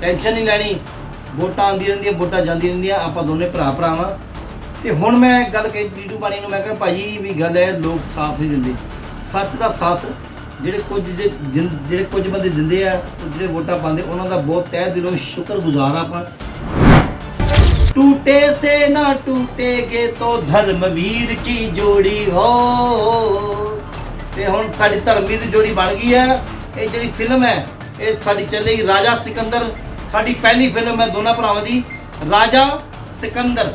Tension ਨਹੀਂ ਲੈਣੀ ਵੋਟਾਂ ਆਉਂਦੀਆਂ ਰਹਿੰਦੀਆਂ ਵੋਟਾਂ ਜਾਂਦੀਆਂ ਰਹਿੰਦੀਆਂ ਆਪਾਂ ਦੋਨੇ ਭਰਾ ਭਰਾ ਵਾਂ ਤੇ ਹੁਣ ਮੈਂ ਗੱਲ ਕਹੀ ਟੀਟੂ ਬਾਣੀ ਨੂੰ ਮੈਂ ਕਿਹਾ ਭਾਜੀ ਵੀ ਗੱਲ ਹੈ ਲੋਕ ਸਾਥ ਨਹੀਂ ਦਿੰਦੇ ਸੱਚ ਦਾ ਸਾਥ ਜਿਹੜੇ ਕੁਝ ਜੇ- ਜਿਨ- ਜਿਹੜੇ ਕੁਝ ਬੰਦੇ ਦਿੰਦੇ ਆ ਉਹ ਜਿਹੜੇ ਵੋਟਾਂ ਪਾਉਂਦੇ ਉਹਨਾਂ ਦਾ ਬਹੁਤ ਤਹਿ ਦਿਲੋਂ ਸ਼ੁਕਰਗੁਜ਼ਾਰ ਆ ਆਪਾਂ टूटे से ना टूटेगे तो धर्मवीर की जोड़ी हो ਤੇ ਹੁਣ ਸਾਡੀ ਧਰਮਵੀਰ ਦੀ ਜੋੜੀ ਬਣ ਗਈ ਹੈ ਇਹ ਜਿਹੜੀ ਫਿਲਮ ਹੈ ਇਹ ਸਾਡੀ ਚੱਲੇਗੀ ਰਾਜਾ ਸਿਕੰਦਰ ਸਾਡੀ ਪਹਿਲੀ ਫਿਲਮ ਹੈ ਦੋਨਾਂ ਭਰਾਵਾਂ ਦੀ ਰਾਜਾ ਸਿਕੰਦਰ।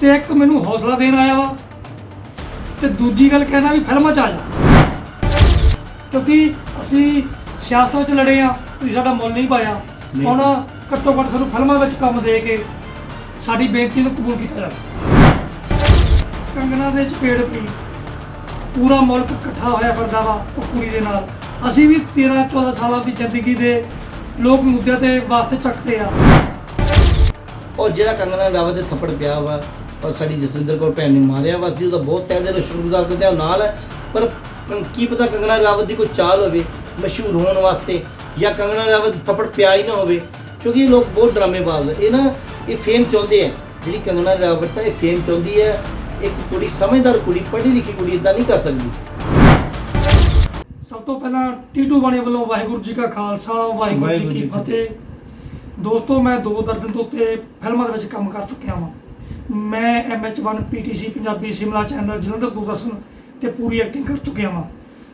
ਤੇ ਇੱਕ ਮੈਨੂੰ ਹੌਸਲਾ ਦੇਣ ਆਇਆ ਵਾ ਤੇ ਦੂਜੀ ਗੱਲ ਕਹਿਣਾ ਵੀ ਫਿਲਮਾਂ 'ਚ ਆ ਜਾ। ਕਿਉਂਕਿ ਅਸੀਂ ਸਿਆਸਤ ਵਿੱਚ ਲੜੇ ਆ ਤੁਸੀਂ ਸਾਡਾ ਮੁੱਲ ਨਹੀਂ ਪਾਇਆ। ਹੁਣ ਘੱਟੋ ਘੱਟ ਸਾਨੂੰ ਫਿਲਮਾਂ ਵਿੱਚ ਕੰਮ ਦੇ ਕੇ ਸਾਡੀ ਬੇਨਤੀ ਨੂੰ ਕਬੂਲ ਕੀਤਾ ਜਾਵੇ। ਕੰਗਣਾ ਦੇ ਚਪੇੜ ਪਈ ਪੂਰਾ ਮੁਲਕ ਇਕੱਠਾ ਹੋਇਆ ਫਿਰਦਾ ਵਾ ਉਹ ਕੁੜੀ ਦੇ ਨਾਲ। ਅਸੀਂ ਵੀ 13 14 ਸਾਲਾਂ ਦੀ ਜ਼ਿੰਦਗੀ ਦੇ ਲੋਕ ਮੁੱਦਿਆਂ ਤੇ ਵਾਸਤੇ ਚੱਕਦੇ ਆ। ਔਰ ਜਿਹੜਾ ਕੰਗਨਾ ਰਾਵਤ ਦੇ ਥੱਪੜ ਪਿਆ ਵਾ, ਔਰ ਸਾਡੀ ਜਸਵਿੰਦਰ ਕੌਰ ਭੈਣ ਨੇ ਮਾਰਿਆ ਵਾ, ਅਸੀਂ ਉਹਦਾ ਬਹੁਤ ਤਹਿ ਦਿਲੋਂ ਸ਼ੁਕਰਗੁਜ਼ਾਰ ਕਰਦੇ ਹਾਂ ਉਹ ਨਾਲ ਹੈ। ਪਰ ਕੀ ਪਤਾ ਕੰਗਨਾ ਰਾਵਤ ਦੀ ਕੋਈ ਚਾਲ ਹੋਵੇ, ਮਸ਼ਹੂਰ ਹੋਣ ਵਾਸਤੇ, ਜਾਂ ਕੰਗਨਾ ਰਾਵਤ ਥੱਪੜ ਪਿਆ ਹੀ ਨਾ ਹੋਵੇ, ਕਿਉਂਕਿ ਇਹ ਲੋਕ ਬਹੁਤ ਡਰਾਮੇਬਾਜ਼ ਹੈ ਇਹ ਨਾ, ਇਹ ਫੇਮ ਚਾਹੁੰਦੇ ਆ। ਜਿਹੜੀ ਕੰਗਨਾ ਰਾਵਤ ਹੈ ਇਹ ਫੇਮ ਚਾਹੁੰਦੀ ਹੈ, ਇੱਕ ਕੁੜੀ, ਸਮਝਦਾਰ ਕੁੜੀ, ਪੜ੍ਹੀ ਲਿਖੀ ਕੁੜੀ ਇਦਾਂ ਨਹੀਂ ਕਰ ਸਕਦੀ। ਸਭ ਤੋਂ ਪਹਿਲਾਂ ਟੀਟੂ ਬਾਣੀ ਵੱਲੋਂ ਵਾਹਿਗੁਰੂ ਜੀ ਕਾ ਖਾਲਸਾ ਵਾਹਿਗੁਰੂ ਜੀ ਕੀ ਫਤਿਹ। ਦੋਸਤੋ ਮੈਂ ਦੋ ਦਰਜਨ ਤੋਂ ਉੱਤੇ ਫਿਲਮਾਂ ਦੇ ਵਿੱਚ ਕੰਮ ਕਰ ਚੁੱਕਿਆ ਹਾਂ ਮੈਂ MH1 PTC Punjabi Shimla channel Jalandhar Doordarshan ਤੇ ਪੂਰੀ ਐਕਟਿੰਗ ਕਰ ਚੁੱਕਿਆ ਹਾਂ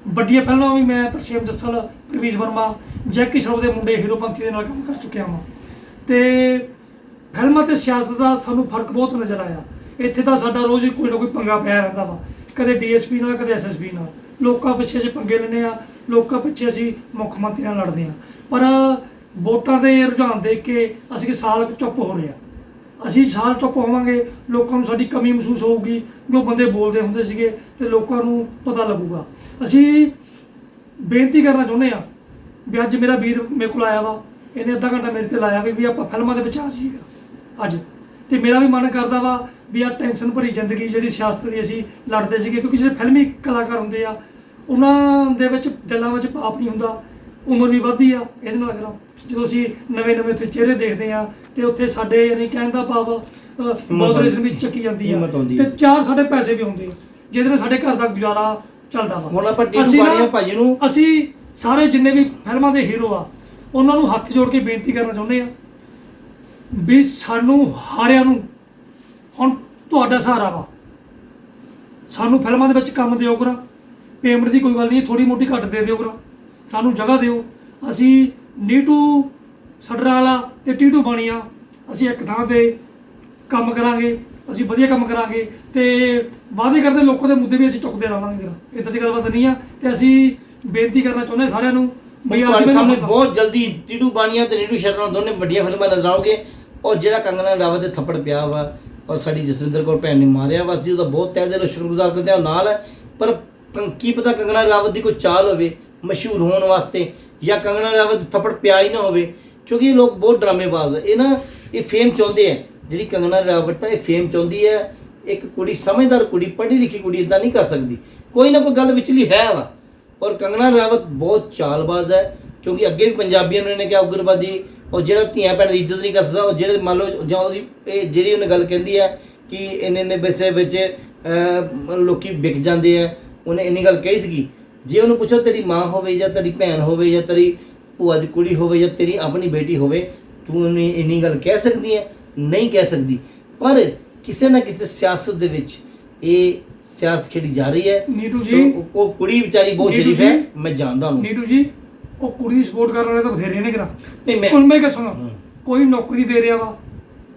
ਵੱਡੀਆਂ ਫਿਲਮਾਂ ਵੀ ਮੈਂ ਤਰਸੇਮ ਜੱਸਲ ਪ੍ਰਵੀਸ਼ ਵਰਮਾ ਜੈਕੀ ਸ਼ਰੋਫ ਦੇ ਮੁੰਡੇ ਹੀਰੋਪੰਥੀ ਦੇ ਨਾਲ ਕੰਮ ਕਰ ਚੁੱਕਿਆ ਹਾਂ ਤੇ ਫਿਲਮਾਂ ਤੇ ਸਿਆਸਤ ਦਾ ਸਾਨੂੰ ਫ਼ਰਕ ਬਹੁਤ ਨਜ਼ਰ ਆਇਆ। ਇੱਥੇ ਤਾਂ ਸਾਡਾ ਰੋਜ਼ ਹੀ ਕੋਈ ਨਾ ਕੋਈ ਪੰਗਾ ਪਿਆ ਰਹਿੰਦਾ ਵਾ। ਕਦੇ ਡੀਐਸਪੀ ਨਾਲ, ਕਦੇ ਐਸਐਸਪੀ ਨਾਲ। ਲੋਕਾਂ ਪਿੱਛੇ ਅਸੀਂ ਪੰਗੇ ਲੈਂਦੇ ਆ, ਲੋਕਾਂ ਪਿੱਛੇ ਅਸੀਂ ਮੁੱਖ ਮੰਤਰੀ ਨਾਲ ਲੜਦੇ ਆ। ਪਰ ਵੋਟਾਂ ਦੇ ਰੁਝਾਨ ਦੇਖ ਕੇ ਅਸੀਂ ਕਿ ਸਾਲ ਚੁੱਪ ਹੋ ਰਹੇ ਆ। ਅਸੀਂ ਸਾਲ ਚੁੱਪ ਹੋਵਾਂਗੇ, ਲੋਕਾਂ ਨੂੰ ਸਾਡੀ ਕਮੀ ਮਹਿਸੂਸ ਹੋਊਗੀ, ਜੋ ਬੰਦੇ ਬੋਲਦੇ ਹੁੰਦੇ ਸੀਗੇ ਤੇ ਲੋਕਾਂ ਨੂੰ ਪਤਾ ਲੱਗੂਗਾ। ਅਸੀਂ ਬੇਨਤੀ ਕਰਨਾ ਚਾਹੁੰਦੇ ਆ ਵੀ ਅੱਜ ਮੇਰਾ ਵੀਰ ਮੇਰੇ ਕੋਲ ਆਇਆ ਵਾ, ਇਹਨੇ ਅੱਧਾ ਘੰਟਾ ਮੇਰੇ ਤੇ ਲਾਇਆ ਵੀ ਵੀ ਆਪਾਂ ਫਿਲਮਾਂ ਦੇ ਵਿੱਚ ਆ ਜਾਈਏ ਅੱਜ। ਤੇ ਮੇਰਾ ਵੀ ਮਨ ਕਰਦਾ ਵਾ ਵੀ ਆ ਟੈਨਸ਼ਨ ਭਰੀ ਜ਼ਿੰਦਗੀ ਜਿਹੜੀ ਸਿਆਸਤ ਦੀ ਅਸੀਂ ਲੜਦੇ ਸੀਗੇ ਕਿਉਂਕਿ ਜਿਹੜੇ ਫਿਲਮੀ ਕਲਾਕਾਰ ਹੁੰਦੇ ਆ ਉਹਨਾਂ ਦੇ ਵਿੱਚ ਦਿਲਾਂ ਵਿੱਚ ਪਾਪ ਨਹੀਂ ਹੁੰਦਾ ਉਮਰ ਵੀ ਵੱਧਦੀ ਆ ਇਹਦੇ ਨਾਲ ਕਰਾਂ ਜਦੋਂ ਅਸੀਂ ਨਵੇਂ ਨਵੇਂ ਉੱਥੇ ਚਿਹਰੇ ਦੇਖਦੇ ਆ ਤੇ ਉੱਥੇ ਸਾਡੇ ਯਾਨੀ ਕਹਿਣ ਦਾ ਭਾਵ ਮੋਡਰੇਸ਼ਨ ਵਿੱਚ ਚੱਕੀ ਜਾਂਦੀ ਆ ਤੇ ਆ। ਚਾਰ ਸਾਡੇ ਪੈਸੇ ਵੀ ਆਉਂਦੇ ਆ ਜਿਹਦੇ ਨਾਲ ਸਾਡੇ ਘਰ ਦਾ ਗੁਜ਼ਾਰਾ ਚੱਲਦਾ ਵਾ ਹੁਣ ਆਪਾਂ ਅਸੀਂ ਨਾ- ਬਾਣੀਆਂ ਭਾਜੀ ਨੂੰ ਅਸੀਂ ਸਾਰੇ ਜਿੰਨੇ ਵੀ ਫਿਲਮਾਂ ਦੇ ਹੀਰੋ ਆ ਉਹਨਾਂ ਨੂੰ ਹੱਥ ਜੋੜ ਕੇ ਬੇਨਤੀ ਕਰਨਾ ਚਾਹੁੰਦੇ ਆ ਵੀ ਸਾਨੂੰ ਹਾਰਿਆਂ ਨੂੰ ਹੁਣ ਤੁਹਾਡਾ ਸਹਾਰਾ ਵਾ। ਸਾਨੂੰ ਫਿਲਮਾਂ ਦੇ ਵਿੱਚ ਕੰਮ ਦਿਓ ਕਰਾ। ਪੇਮੈਂਟ ਦੀ ਕੋਈ ਗੱਲ ਨਹੀਂ ਥੋੜੀ ਮੋਟੀ ਘੱਟ ਦੇ ਦਿਓ ਕਰਾ। ਸਾਨੂੰ ਜਗ੍ਹਾ ਦਿਓ। ਅਸੀਂ ਨੀਟੂ ਸਡਰਾ ਵਾਲਾ ਤੇ ਟੀਟੂ ਬਾਣੀਆ ਅਸੀਂ ਇੱਕ ਥਾਂ ਤੇ ਕੰਮ ਕਰਾਂਗੇ ਅਸੀਂ ਵਧੀਆ ਕੰਮ ਕਰਾਂਗੇ ਤੇ ਵਾਅਦੇ ਕਰਦੇ ਲੋਕਾਂ ਦੇ ਮੁੱਦੇ ਵੀ ਅਸੀਂ ਚੁੱਕਦੇ ਰਹਾਂਗੇ ਇਦਾਂ ਦੀ ਗੱਲਬਾਤ ਨਹੀਂ ਆ ਤੇ ਅਸੀਂ ਬੇਨਤੀ ਕਰਨਾ ਚਾਹੁੰਦੇ ਸਾਰਿਆਂ ਨੂੰ ਵੀ ਤੁਹਾਡੇ ਮੈਨੂੰ ਸਾਹਮਣੇ ਬਹੁਤ ਜਲਦੀ ਟੀਟੂ ਬਾਣੀਆਂ ਤੇ ਨੀਟੂ ਸ਼ਰਮਾ ਦੋਨੇ ਵੱਡੀਆਂ ਫਿਲਮਾਂ ਨਜ਼ਰ ਆਉਣਗੇ ਔਰ ਜਿਹੜਾ ਕੰਗਨਾ ਰਾਵਤ ਦੇ ਥੱਪੜ ਪਿਆ ਵਾ ਔਰ ਸਾਡੀ ਜਸਵਿੰਦਰ ਕੌਰ ਭੈਣ ਨੇ ਮਾਰਿਆ ਵਾ ਉਹਦਾ ਬਹੁਤ ਤਹਿ ਦਿਲੋਂ ਸ਼ੁਕਰਗੁਜ਼ਾਰ ਕਰਦੇ ਹਾਂ, ਉਹ ਨਾਲ ਹੈ। ਪਰ ਕੰ- ਕੀ ਪਤਾ ਕੰਗਣਾ ਰਾਵਤ ਦੀ ਕੋਈ ਚਾਲ ਹੋਵੇ, ਮਸ਼ਹੂਰ ਹੋਣ ਵਾਸਤੇ, ਜਾਂ ਕੰਗਣਾ ਰਾਵਤ ਥੱਪੜ ਪਿਆ ਹੀ ਨਾ ਹੋਵੇ, ਕਿਉਂਕਿ ਇਹ ਲੋਕ ਬਹੁਤ ਡਰਾਮੇਬਾਜ਼ ਹੈ ਇਹ ਨਾ, ਇਹ ਫੇਮ ਚਾਹੁੰਦੇ ਆ। ਜਿਹੜੀ ਕੰਗਣਾ ਰਾਵਤ ਹੈ ਇਹ ਫੇਮ ਚਾਹੁੰਦੀ ਹੈ, ਇੱਕ ਕੁੜੀ, ਸਮਝਦਾਰ ਕੁੜੀ, ਪੜ੍ਹੀ ਲਿਖੀ ਕੁੜੀ ਇਦਾਂ ਨਹੀਂ ਕਰ ਸਕਦੀ। ਕੋਈ ਨਾ ਕੋਈ ਗੱਲ ਵਿਚਲੀ ਹੈ ਵਾ। ਔਰ ਕੰਗਣਾ ਰਾਵਤ ਬਹੁਤ ਚਾਲਬਾਜ਼ ਹੈ, ਕਿਉਂਕਿ ਅੱਗੇ ਵੀ ਪੰਜਾਬੀਆਂ ਨੂੰ ਇਹਨੇ ਕਿਹਾ, ਉਗਰਵਾਦੀ ਔਰ ਜਿਹੜਾ ਧੀਆਂ ਭੈਣ ਦੀ ਇੱਜ਼ਤ ਨਹੀਂ ਕਰ ਸਕਦਾ ਉਹ ਜਿਹੜੇ ਮੰਨ ਲਓ ਜਾਂ ਉਹਦੀ ਇਹ ਜਿਹੜੀ ਉਹਨੇ ਗੱਲ ਕਹਿੰਦੀ ਹੈ ਕਿ ਇਹਨੇ ਨੇ ਪੈਸੇ ਵਿੱਚ ਲੋਕੀ ਵਿਕ ਜਾਂਦੇ ਆ ਉਹਨੇ ਇੰਨੀ ਗੱਲ ਕਹੀ ਸੀਗੀ। ਜੇ ਉਹਨੂੰ ਪੁੱਛੋ ਤੇਰੀ ਮਾਂ ਹੋਵੇ ਜਾਂ ਤੇਰੀ ਭੈਣ ਹੋਵੇ ਜਾਂ ਤੇਰੀ ਭੂਆ ਦੀ ਕੁੜੀ ਹੋਵੇ ਜਾਂ ਤੇਰੀ ਆਪਣੀ ਬੇਟੀ ਹੋਵੇ ਤੂੰ ਉਹਨੂੰ ਇੰਨੀ ਗੱਲ ਕਹਿ ਸਕਦੀ ਹੈ? ਨਹੀਂ ਕਹਿ ਸਕਦੀ। ਪਰ ਕਿਸੇ ਨਾ ਕਿਸੇ ਸਿਆਸਤ ਦੇ ਵਿੱਚ ਇਹ ਸਿਆਸਤ ਖੇਡੀ ਜਾ ਰਹੀ ਹੈ। ਨੀਟੂ ਜੀ। ਉਹ- ਉਹ ਕੁੜੀ ਵਿਚਾਰੀ ਬਹੁਤ ਸ਼ਰੀਫ ਹੈ। ਮੈਂ ਜਾਣਦਾ ਉਹਨੂੰ। ਨੀਟੂ ਜੀ ਉਹ ਕੁੜੀ ਦੀ ਸਪੋਰਟ ਕਰਨ ਵਾਲੇ ਤਾਂ ਬਥੇਰੇ ਨੇ ਕਰਾ ਨਹੀਂ ਮੈਂ ਕੋਲ ਮੈਂ ਕਿਹਾ ਸੁਣੋ। ਕੋਈ ਨੌਕਰੀ ਦੇ ਰਿਹਾ ਵਾ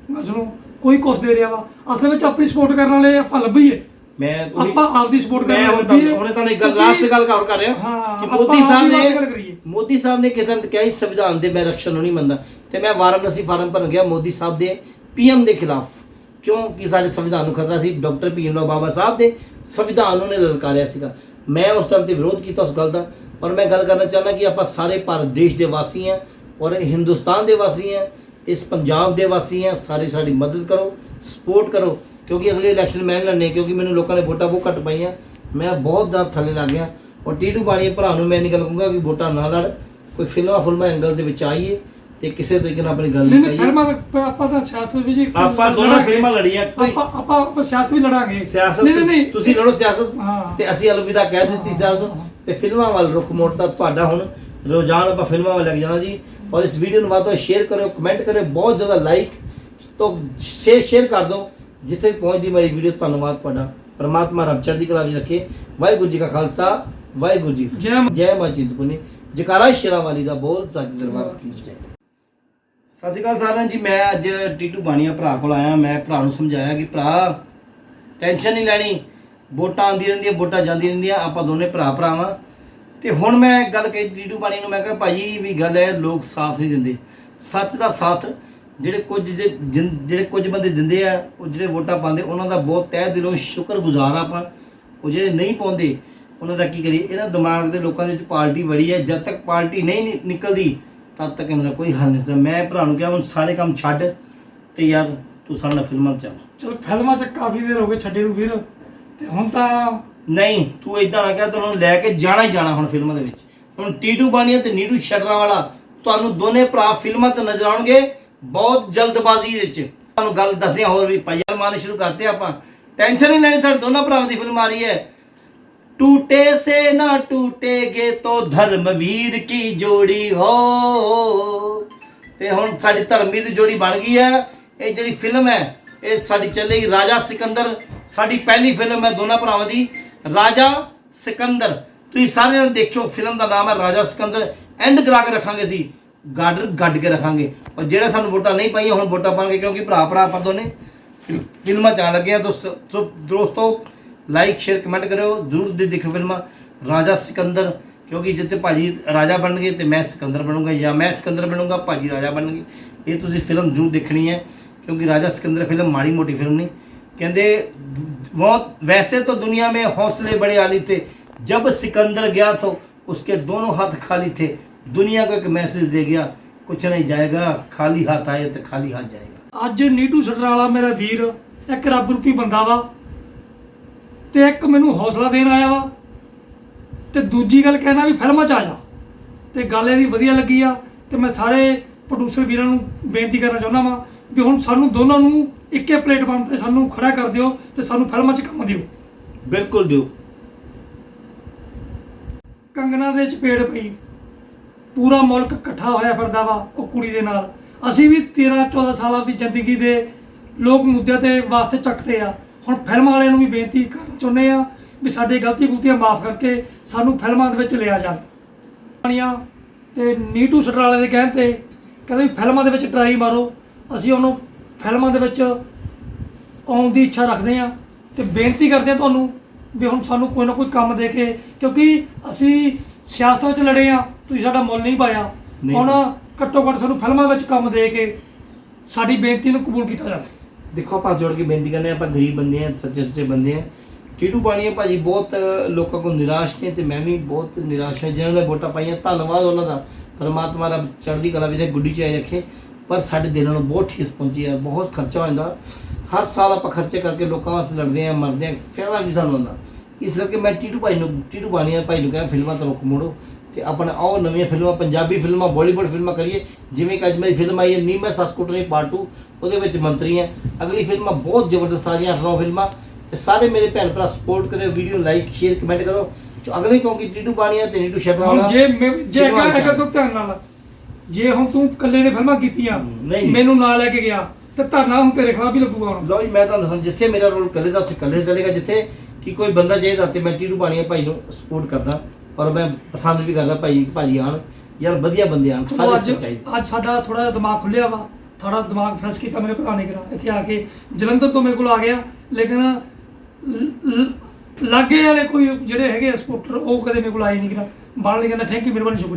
ਮੈਂ ਸੁਣੋ ਕੋਈ ਕੁਛ ਦੇ ਰਿਹਾ ਵਾ ਅਸਲ ਵਿੱਚ ਆਪਣੀ ਸਪੋਰਟ ਕਰਨ ਵਾਲੇ ਆਪਾਂ ਲੱਭੀਏ ਮੈਂ ਆਪਾਂ ਆਪਦੀ ਸਪੋਰਟ ਮੈਂ ਕਰਨ ਹੁਣ ਲੱਭੀਏ ਹੁਣੇ ਤੁਹਾਨੂੰ ਇੱਕ ਗੱਲ ਕਿਉਂਕਿ- ਲਾਸਟ ਗੱਲ ਕਵਰ ਕਰ ਰਿਹਾ। ਹਾਂ, ਕਿ ਮੋਦੀ ਸਾਹਿਬ। ਨੇ ਮੋਦੀ ਸਾਹਿਬ ਨੇ ਕਿਸੇ ਨੇ ਕਿਹਾ ਸੀ ਸੰਵਿਧਾਨ ਦੇ ਮੈਂ ਰਕਸ਼ਣ ਨੂੰ ਨਹੀਂ ਮੰਨਦਾ। ਤੇ ਮੈਂ ਵਾਰਾਣਸੀ ਫਾਰਮ ਭਰਨ ਗਿਆ ਮੋਦੀ ਸਾਹਿਬ ਦੇ ਪੀਐਮ ਦੇ ਖਿਲਾਫ। ਕਿਉਂ ਕਿ ਸਾਡੇ ਸੰਵਿਧਾਨ ਨੂੰ ਖਤਰਾ ਸੀ ਡਾਕਟਰ ਭੀਮ ਰਾਓ ਬਾਬਾ ਸਾਹਿਬ ਦੇ ਸੰਵਿਧਾਨ ਨੂੰ ਨੇ ਲਲਕਾਰਿਆ ਸੀਗਾ। ਮੈਂ ਉਸ ਟਾਈਮ ਤੇ ਵਿਰੋਧ ਕੀਤਾ ਉਸ ਗੱਲ ਦਾ ਔਰ ਮੈਂ ਗੱਲ ਕਰਨਾ ਚਾਹੁੰਦਾ ਕਿ ਆਪਾਂ ਸਾਰੇ ਭਾਰਤ ਦੇਸ਼ ਦੇ ਵਾਸੀ ਹਾਂ ਔਰ ਹਿੰਦੁਸਤਾਨ ਦੇ ਵਾਸੀ ਹਾਂ, ਇਸ ਪੰਜਾਬ ਦੇ ਵਾਸੀ ਹਾਂ, ਸਾਰੇ ਸਾਡੀ ਮਦਦ ਕਰੋ ਸਪੋਰਟ ਕਰੋ, ਕਿਉਂਕਿ ਅਗਲੇ ਇਲੈਕਸ਼ਨ ਮੈਂ ਲੜਨੇ, ਕਿਉਂਕਿ ਮੈਨੂੰ ਲੋਕਾਂ ਨੇ ਵੋਟਾਂ ਬਹੁਤ ਘੱਟ ਪਾਈਆਂ, ਮੈਂ ਬਹੁਤ ਜ਼ਿਆਦਾ ਥੱਲੇ ਲੱਗ ਗਿਆ ਔਰ ਟੀਟੂ ਬਾਣੀ ਭਰਾ ਨੂੰ ਮੈਂ ਨਹੀਂ ਗੱਲ ਕਹੂੰਗਾ ਕਿ ਵੋਟਾਂ ਨਾ ਲੜ, ਕੋਈ ਫਿਲਮਾਂ ਫੁਲਮਾਂ ਐਂਗਲ ਦੇ ਵਿੱਚ ਆਈਏ ਤੇ ਕਿਸੇ ਤਰੀਕੇ ਨਾਲ ਆਪਣੀ ਗੱਲ ਨਹੀਂ ਨਹੀਂ ਨਹੀਂ ਕਹੀ। ਫਿਲਮਾਂ ਦਾ ਆਪਾਂ ਤਾਂ ਸਿਆਸਤ ਵਿੱਚ ਜੀ ਆਪਾਂ ਦੋਨਾਂ ਲੜਾਂਗੇ। ਫਿਲਮਾਂ ਲੜੀਆਂ ਕੋਈ ਆਪਾਂ ਆਪਾਂ ਆਪਾਂ ਸਿਆਸਤ ਵੀ ਲੜਾਂਗੇ। ਸਿਆਸਤ ਨਹੀਂ ਨਹੀਂ ਨਹੀਂ। ਤੁਸੀਂ ਲੜੋ ਸਿਆਸਤ। ਹਾਂ। ਤੇ ਅਸੀਂ ਅਲਵਿਦਾ ਕਹਿ ਦਿੱਤੀ ਸਿਆਸਤ ਨੂੰ। ਤੇ ਫਿਲਮਾਂ ਵੱਲ ਰੁਖ ਮੋੜਤਾ ਤੁਹਾਡਾ ਹੁਣ। ਰੋਜ਼ਾਨ ਆਪਾਂ ਫਿਲਮਾਂ ਵੱਲ ਲੱਗ ਜਾਣਾ ਜੀ। ਔਰ ਇਸ ਵੀਡੀਓ ਨੂੰ ਵੱਧ ਤੋਂ ਸ਼ੇਅਰ ਕਰਿਓ ਕਮੈਂਟ ਕਰਿਓ ਬਹੁਤ ਜ਼ਿਆਦਾ ਲਾਈਕ ਤੋਂ ਸ਼ੇਅਰ ਸ਼ੇਅਰ ਕਰ ਦਿਓ। ਜਿੱਥੇ ਵੀ ਪਹੁੰਚਦੀ ਮੇਰੀ ਵੀਡੀਓ ਧੰਨਵਾਦ ਤੁਹਾਡਾ। ਪਰਮਾਤਮਾ ਰੱਬ ਚੜ੍ਹਦੀ ਕਲਾ ਵਿੱਚ ਰੱਖੇ। ਵਾਹਿਗੁਰੂ ਜੀ ਕਾ ਖਾਲਸਾ ਵਾਹਿਗੁਰੂ ਜੀ ਕੀ ਫਤਿਹ। ਜੈ ਮਾਂ- ਜੈ ਮਾਂ ਚਿੰਤਪੁਰਨੀ। ਜਕਾਰਾ ਸ਼ੇਰਾ ਵਾਲੀ ਦਾ ਬੋਲ ਸੱਚ ਦਰਬਾਰ ਕੀ ਜੈ। ਸਤਿ ਸ਼੍ਰੀ ਅਕਾਲ ਸਾਰਿਆਂ ਜੀ, ਮੈਂ ਅੱਜ ਟੀਟੂ ਬਾਣੀਆ ਭਰਾ ਕੋਲ ਆਇਆ ਮੈਂ ਭਰਾ ਨੂੰ ਸਮਝਾਇਆ ਕਿ ਭਰਾ ਟੈਨਸ਼ਨ ਨਹੀਂ ਲੈਣੀ। ਵੋਟਾਂ ਆਉਂਦੀਆਂ ਰਹਿੰਦੀਆਂ, ਵੋਟਾਂ ਜਾਂਦੀ ਰਹਿੰਦੀਆਂ, ਆਪਾਂ ਦੋਨੇ ਭਰਾ ਭਰਾਵਾਂ। ਤੇ ਹੁਣ ਮੈਂ ਇੱਕ ਗੱਲ ਕਹੀ ਟੀਟੂ ਬਾਣੀ ਨੂੰ, ਮੈਂ ਕਿਹਾ ਭਾਈ ਵੀ ਗੱਲ ਹੈ, ਲੋਕ ਸਾਥ ਨਹੀਂ ਦਿੰਦੇ। ਸੱਚ ਦਾ ਸਾਥ ਜਿਹੜੇ ਕੁਝ ਜੇ- ਜਿਨ- ਜਿਹੜੇ ਕੁਝ ਬੰਦੇ ਦਿੰਦੇ ਆ, ਉਹ ਜਿਹੜੇ ਵੋਟਾਂ ਪਾਉਂਦੇ, ਉਹਨਾਂ ਦਾ ਬਹੁਤ ਤਹਿ ਦਿਲੋਂ ਸ਼ੁਕਰਗੁਜ਼ਾਰ ਆਪਾਂ। ਉਹ ਜਿਹੜੇ ਨਹੀਂ ਪਾਉਂਦੇ, ਉਹਨਾਂ ਦਾ ਕੀ ਕਰੀਏ? ਇਹਨਾਂ ਦਿਮਾਗ ਦੇ ਲੋਕਾਂ ਦੇ ਵਿੱਚ ਪਾਰਟੀ ਵੜੀ ਹੈ। ਜਦ ਤੱਕ ਪਾਰਟੀ ਨਹੀਂ ਨਿਕਲਦੀ ਤਦ ਤੱਕ ਇਹਨਾਂ ਦਾ ਕੋਈ ਹੱਲ ਨਹੀਂ ਹੁੰਦਾ। ਮੈਂ ਭਰਾ ਨੂੰ ਕਿਹਾ ਹੁਣ ਸਾਰੇ ਕੰਮ ਛੱਡ ਤੇ ਯਾਰ ਤੂੰ ਸਾਡੇ ਨਾਲ ਫਿਲਮਾਂ 'ਚ ਚੱਲ। ਚਲੋ ਫਿਲਮਾਂ 'ਚ ਕਾਫੀ ਦੇਰ ਹੋ ਗਈ ਛੱਡੇ ਨੂੰ ਵੀਰ। ਤੇ ਹੁਣ ਤਾਂ ਨਹੀਂ ਤੂੰ ਇਦਾਂ ਨਾ ਕਹਿ ਤੈਨੂੰ ਲੈ ਕੇ ਜਾਣਾ ਹੀ ਜਾਣਾ ਹੁਣ ਫਿਲਮਾਂ ਦੇ ਵਿੱਚ। ਹੁਣ ਟੀਟੂ ਬਾਨੀਆ ਤੇ ਨੀਟੂ ਸ਼ਟਰਾਂ ਵਾਲਾ ਤੁਹਾਨੂੰ ਦੋਨੇ ਭਰਾ ਫਿਲਮਾਂ ਤੇ ਨਜ਼ਰ ਆਉਣਗੇ ਬਹੁਤ ਜਲਦਬਾਜ਼ੀ ਵਿੱਚ। ਤੁਹਾਨੂੰ ਗੱਲ ਦੱਸਦੇ ਹਾਂ ਹੋਰ ਵੀ। ਭਾਈਆ ਮਾਨ ਸ਼ੁਰੂ ਕਰਤੇ ਆਪਾਂ। ਟੈਨਸ਼ਨ ਹੀ ਲੈਣੀ ਸਾਡੇ ਦੋਨਾਂ ਭਰਾਵਾਂ ਦੀ ਫਿਲਮ ਆ ਰਹੀ ਹੈ। टूटे से ना टूटेगे तो धर्मवीर की जोड़ी हो ਤੇ ਹੁਣ ਸਾਡੀ ਧਰਮਵੀਰ ਦੀ ਜੋੜੀ ਬਣ ਗਈ ਹੈ ਇਹ ਜਿਹੜੀ ਫਿਲਮ ਹੈ ਇਹ ਸਾਡੀ ਚੱਲੇਗੀ ਰਾਜਾ ਸਿਕੰਦਰ ਸਾਡੀ ਪਹਿਲੀ ਫਿਲਮ ਹੈ ਦੋਨਾਂ ਭਰਾਵਾਂ ਦੀ ਰਾਜਾ ਸਿਕੰਦਰ ਤੁਸੀਂ ਸਾਰੇ ਜਣੇ ਦੇਖਿਓ ਫਿਲਮ ਦਾ ਨਾਮ ਹੈ ਰਾਜਾ ਸਿਕੰਦਰ ਐਂਡ ਕਰਾ ਕੇ ਰੱਖਾਂਗੇ ਸੀ ਗੱਡ ਗੱਡ ਕੇ ਰੱਖਾਂਗੇ ਔਰ ਜਿਹੜੇ ਸਾਨੂੰ ਵੋਟਾਂ ਨਹੀਂ ਪਾਈਆਂ ਹੁਣ ਵੋਟਾਂ ਪਾਣਗੇ ਕਿਉਂਕਿ ਭਰਾ ਭਰਾ ਆਪਾਂ ਦੋਨੇ ਫਿਲਮਾਂ ਚ ਆਉਣ ਲੱਗੇ ਆ ਤਾਂ ਸ- ਸੋ ਦੋਸਤੋ ਲਾਈਕ ਸ਼ੇਅਰ ਕਮੈਂਟ ਕਰਿਓ ਜ਼ਰੂਰ ਦੇ ਦੇਖੋ ਫਿਲਮਾਂ ਰਾਜਾ ਸਿਕੰਦਰ ਕਿਉਂਕਿ ਜਿੱਥੇ ਭਾਜੀ ਰਾਜਾ ਬਣਨਗੇ ਤੇ ਮੈਂ ਸਿਕੰਦਰ ਬਣੂੰਗਾ ਜਾਂ ਮੈਂ ਸਿਕੰਦਰ ਬਣੂੰਗਾ ਭਾਜੀ ਰਾਜਾ ਬਣਨਗੇ ਇਹ ਤੁਸੀਂ ਫਿਲਮ ਜ਼ਰੂਰ ਦੇਖਣੀ ਹੈ ਕਿਉਂਕਿ ਰਾਜਾ ਸਿਕੰਦਰ ਫਿਲਮ ਮਾੜੀ ਮੋਟੀ ਫਿਲਮ ਨਹੀਂ ਕਹਿੰਦੇ ਬਹੁਤ वैसे तो दुनिया में हौसले बड़े आली थे जब सिकंदर गया तो उसके दोनों हाथ खाली थे दुनिया को एक मैसेज दे गया कुछ नहीं जाएगा खाली हाथ आए तो खाली हाथ जाएगा ਅੱਜ ਨੀਟੂ ਸ਼ਟਰਾਂ ਵਾਲਾ ਮੇਰਾ ਵੀਰ ਇੱਕ ਰੱਬ ਰੂਪੀ ਬੰਦਾ ਵਾ ਤੇ ਇੱਕ ਮੈਨੂੰ ਹੌਸਲਾ ਦੇਣ ਆਇਆ ਵਾ ਤੇ ਦੂਜੀ ਗੱਲ ਕਹਿਣਾ ਵੀ ਫਿਲਮਾਂ 'ਚ ਆ ਜਾ। ਤੇ ਗੱਲ ਇਹਦੀ ਵਧੀਆ ਲੱਗੀ ਆ ਤੇ ਮੈਂ ਸਾਰੇ ਪ੍ਰੋਡਿਊਸਰ ਵੀਰਾਂ ਨੂੰ ਬੇਨਤੀ ਕਰਨਾ ਚਾਹੁੰਦਾ ਵਾਂ ਵੀ ਹੁਣ ਸਾਨੂੰ ਦੋਨਾਂ ਨੂੰ ਇੱਕੇ ਪਲੇਟਫਾਰਮ ਤੇ ਸਾਨੂੰ ਖੜਾ ਕਰ ਦਿਓ ਤੇ ਸਾਨੂੰ ਫਿਲਮਾਂ 'ਚ ਕੰਮ ਦਿਓ। ਬਿਲਕੁਲ ਦਿਓ। ਕੰਗਨਾ ਦੇ ਚਪੇੜ ਪਈ ਪੂਰਾ ਮੁਲਕ ਇਕੱਠਾ ਹੋਇਆ ਫਿਰਦਾ ਵਾ ਉਹ ਕੁੜੀ ਦੇ ਨਾਲ। ਅਸੀਂ ਵੀ 13 14 ਸਾਲਾਂ ਦੀ ਜ਼ਿੰਦਗੀ ਦੇ ਲੋਕ ਮੁੱਦਿਆਂ ਤੇ ਵਾਸਤੇ ਚੱਕਦੇ ਆ। ਹੁਣ ਫਿਲਮ ਵਾਲਿਆਂ ਨੂੰ ਵੀ ਬੇਨਤੀ ਕਰਨਾ ਚਾਹੁੰਦੇ ਆ ਵੀ ਸਾਡੀ ਗਲਤੀ ਗੁਲਤੀਆਂ ਮਾਫ ਕਰਕੇ ਸਾਨੂੰ ਫਿਲਮਾਂ ਦੇ ਵਿੱਚ ਲਿਆ ਜਾਵੇ ਤੇ ਨੀਟੂ ਸਟਰਾਲੇ ਦੇ ਕਹਿਣ ਤੇ ਕਹਿੰਦੇ ਵੀ ਫਿਲਮਾਂ ਦੇ ਵਿੱਚ ਟਰਾਈ ਮਾਰੋ। ਅਸੀਂ ਉਹਨੂੰ ਫਿਲਮਾਂ ਦੇ ਵਿੱਚ ਆਉਣ ਦੀ ਇੱਛਾ ਰੱਖਦੇ ਆ ਤੇ ਬੇਨਤੀ ਕਰਦੇ ਆ ਤੁਹਾਨੂੰ ਵੀ ਹੁਣ ਸਾਨੂੰ ਕੋਈ ਨਾ ਕੋਈ ਕੰਮ ਦੇ ਕੇ ਕਿਉਂਕਿ ਅਸੀਂ ਸਿਆਸਤ ਵਿੱਚ ਲੜੇ ਆ ਤੁਸੀਂ ਸਾਡਾ ਮੁੱਲ ਨਹੀਂ ਪਾਇਆ। ਹੁਣ ਘੱਟੋ ਘੱਟ ਸਾਨੂੰ ਫਿਲਮਾਂ ਵਿੱਚ ਕੰਮ ਦੇ ਕੇ ਸਾਡੀ ਬੇਨਤੀ ਨੂੰ ਕਬੂਲ ਕੀਤਾ ਜਾਵੇ। ਦੇਖੋ ਆਪਾਂ ਜੋੜ ਕੇ ਬੇਨਤੀ ਕਰਨੇ ਆਪਾਂ ਗਰੀਬ ਬੰਦੇ ਆ ਸੱਚੇ ਸੁੱਚੇ ਬੰਦੇ ਆ। ਟੀਟੂ ਬਾਣੀਆ ਭਾਜੀ, ਬਹੁਤ ਲੋਕਾਂ ਕੋਲ ਨਿਰਾਸ਼ ਨੇ ਤੇ ਮੈਂ ਵੀ ਬਹੁਤ ਨਿਰਾਸ਼ ਹਾਂ। ਜਿਨ੍ਹਾਂ ਨੇ ਵੋਟਾਂ ਪਾਈਆਂ, ਧੰਨਵਾਦ ਉਹਨਾਂ ਦਾ। ਪਰਮਾਤਮਾ ਰੱਬ ਚੜ੍ਹਦੀ ਕਲਾ ਵਿੱਚ ਗੁੱਡੀ ਚਾਹੀ ਰੱਖੇ। ਪਰ ਸਾਡੇ ਦਿਲਾਂ ਨੂੰ ਬਹੁਤ ਠੇਸ ਪਹੁੰਚੀ ਹੈ ਬਹੁਤ ਖਰਚਾ ਹੋ ਜਾਂਦਾ। ਹਰ ਸਾਲ ਆਪਾਂ ਖਰਚੇ ਕਰਕੇ ਲੋਕਾਂ ਵਾਸਤੇ ਲੜਦੇ ਆ, ਮਰਦੇ ਆ, ਫਾਇਦਾ ਵੀ ਸਾਨੂੰ ਹੁੰਦਾ? ਇਸ ਕਰਕੇ ਮੈਂ ਟੀਟੂ ਭਾਈ ਨੂੰ, ਟੀਟੂ ਬਾਣੀਆ ਭਾਈ ਨੂੰ ਕਿਹਾ, ਫਿਲਮਾਂ ਤੋਂ ਰੁਕ ਮੋੜੋ। ਤੇ ਆਪਣਾ ਆਓ ਨਵੀਆਂ ਫਿਲਮਾਂ ਪੰਜਾਬੀ ਫਿਲਮਾਂ ਬਾਲੀਵੁੱਡ ਫਿਲਮਾਂ ਕਰੀਏ ਜਿਵੇਂ ਕਿ ਅੱਜ ਮੇਰੀ ਫਿਲਮ ਆਈ ਹੈ ਨੀਮਾ ਸਸਕੁਟਰੀ ਪਾਰਟ 2 ਉਹਦੇ ਵਿੱਚ ਮੰਤਰੀ ਹੈ ਅਗਲੀ ਫਿਲਮਾਂ ਬਹੁਤ ਜ਼ਬਰਦਸਤ ਆ ਰਹੀਆਂ ਅਫਵਾਹ ਫਿਲਮਾਂ ਤੇ ਸਾਰੇ ਮੇਰੇ ਭੈਣ ਭਰਾ ਸਪੋਰਟ ਕਰਿਓ ਵੀਡੀਓ ਲਾਈਕ ਸ਼ੇਅਰ ਕਮੈਂਟ ਕਰੋ ਜੋ ਅਗਲੇ ਕਿਉਂਕਿ ਟੀਟੂ ਬਾਣੀਆ ਤੇ ਨੀਟੂ ਸ਼ਰਮਾ ਹੁਣ ਵਾਲਾ ਜੇ ਮੈਂ- ਜੇ ਫਿਲਮਾਂ ਅਗਰ ਤੂੰ ਧਿਆਨ ਨਾਲ ਜੇ ਹੁਣ ਤੂੰ ਇਕੱਲੇ ਨੇ ਫਿਲਮਾਂ ਕੀਤੀਆਂ ਨਹੀਂ। ਮੈਨੂੰ ਨਾਲ ਲੈ ਕੇ ਗਿਆ ਤੇ ਧਰਨਾ ਹੁਣ ਤੇਰੇ ਖਿਲਾਫ ਹੀ ਲੱਗੂਗਾ ਹੁਣ। ਲਓ ਜੀ ਮੈਂ ਤੁਹਾਨੂੰ ਦੱਸਾਂ ਜਿੱਥੇ ਮੇਰਾ ਰੋਲ ਕੱਲੇ ਦਾ ਉੱਥੇ ਕੱਲੇ ਚੱਲੇਗਾ ਜਿੱਥੇ ਕਿ ਕੋਈ ਬੰਦਾ ਚਾਹੀਦਾ ਤੇ ਮੈਂ ਟੀਟੂ ਬਾਣੀਆ ਭਾਈ ਨੂੰ ਸਪੋਰਟ ਕਰਦਾ। ਔਰ ਮੈਂ ਪਸੰਦ ਵੀ ਕਰਦਾ ਭਾਈ ਭਾਜੀ ਆਣ ਯਾਰ ਵਧੀਆ ਬੰਦੇ ਆਣ ਸਾਰੇ ਅੱਜ ਸੱਚਾਈ ਅੱਜ ਸਾਡਾ ਥੋੜਾ ਜਿਹਾ ਦਿਮਾਗ ਖੁੱਲਿਆ ਵਾ। ਥੋੜਾ ਦਿਮਾਗ ਫਰੈਸ਼ ਕੀਤਾ ਮੇਰੇ ਭਰਾ ਨੇ ਕਰਾ ਇੱਥੇ ਆ ਕੇ ਜਲੰਧਰ ਤੋਂ ਮੇਰੇ ਕੋਲ ਆ ਗਿਆ ਲੇਕਿਨ ਲਾਗੇ ਵਾਲੇ ਕੋਈ ਜਿਹੜੇ ਹੈਗੇ ਸਪੋਰਟਰ ਉਹ ਕਦੇ ਮੇਰੇ ਕੋਲ ਆਏ ਨਹੀਂ ਕਰਾ ਬਾਹਰ ਨੇ ਕਹਿੰਦਾ ਥੈਂਕ ਯੂ ਮਿਹਰਬਾਨੀ ਸ਼ੁਕਰੀਆ।